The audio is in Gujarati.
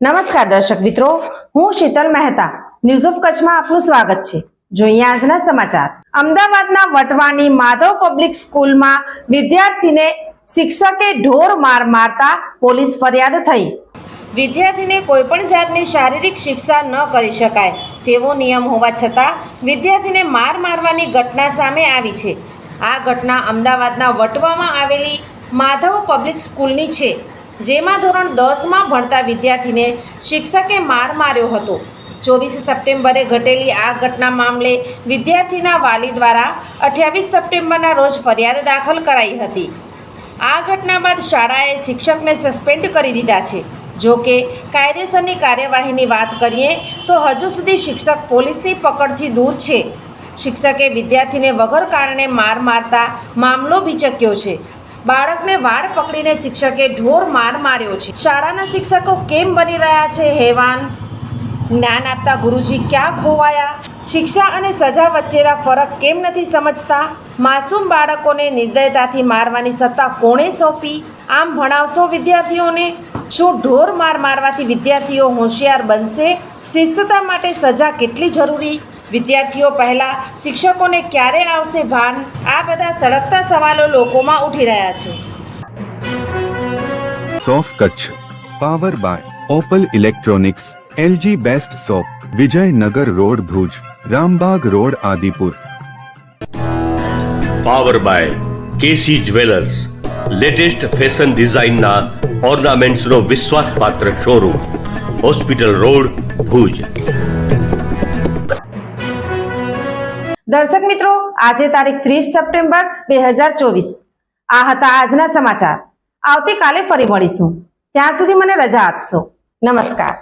નમસ્કાર દર્શક મિત્રો, હું શીતલ મહેતા. ન્યૂઝ ઓફ કચ્છમાં આપનું સ્વાગત છે. જોઈએ આજના સમાચાર. અમદાવાદના વટવાની માધવ પબ્લિક સ્કૂલમાં વિદ્યાર્થીને શિક્ષકે ઢોર માર મારતા પોલીસ ફરિયાદ થઈ. વિદ્યાર્થીને કોઈ પણ જાતની શારીરિક શિક્ષા ન કરી શકાય તેવો નિયમ હોવા છતાં વિદ્યાર્થીને માર મારવાની ઘટના સામે આવી છે. આ ઘટના અમદાવાદના વટવામાં આવેલી માધવ પબ્લિક સ્કૂલની છે. જેમાં ધોરણ દસમાં ભણતા વિદ્યાર્થીને શિક્ષકે માર માર્યો હતો. ચોવીસ સપ્ટેમ્બરે ઘટેલી આ ઘટના મામલે વિદ્યાર્થીના વાલી દ્વારા અઠ્યાવીસ સપ્ટેમ્બરના રોજ ફરિયાદ દાખલ કરાઈ હતી. આ ઘટના બાદ શાળાએ શિક્ષકને સસ્પેન્ડ કરી દીધા છે. જો કે, કાયદેસરની કાર્યવાહીની વાત કરીએ, તો હજુ સુધી શિક્ષક પોલીસની પકડથી દૂર છે. શિક્ષકે વિદ્યાર્થીને વગર કારણે માર મારતા મામલો ભીચક્યો છે. બાળકને વાળ પકડીને શિક્ષકે ઢોર માર માર્યો છે. શાળાના શિક્ષકો કેમ બની રહ્યા છે, હેવાન? જ્ઞાન આપતા ગુરુજી ક્યાં ખોવાયા? શિક્ષા અને સજા વચ્ચેના ફરક કેમ નથી સમજતા? માસૂમ બાળકોને નિર્દયતાથી મારવાની સત્તા કોણે સોંપી? આમ ભણાવશો વિદ્યાર્થીઓને? શું ઢોર માર મારવાથી વિદ્યાર્થીઓ હોશિયાર બનશે? શિસ્તતા માટે સજા કેટલી જરૂરી? વિદ્યાર્થીઓ પહેલાં શિક્ષકોને ક્યારે આવશે ભાન? આ બધા સળગતા સવાલો લોકોમાં ઉઠી રહ્યા છે. સોફ Kutch power by Opal electronics LG best shop Vijaynagar road Bhuj Rambag road Adipur. Power by KC jewellers latest fashion ડિઝાઇનના ઓર્નામેન્ટ્સનો વિશ્વાસપાત્ર શોરૂમ હોસ્પિટલ રોડ ભુજ. દર્શક મિત્રો, આજે તારીખ ત્રીસ સપ્ટેમ્બર બે હજાર ચોવીસ. આ હતા આજના સમાચાર. આવતીકાલે ફરી મળીશું. ત્યાં સુધી મને રજા આપશો. નમસ્કાર.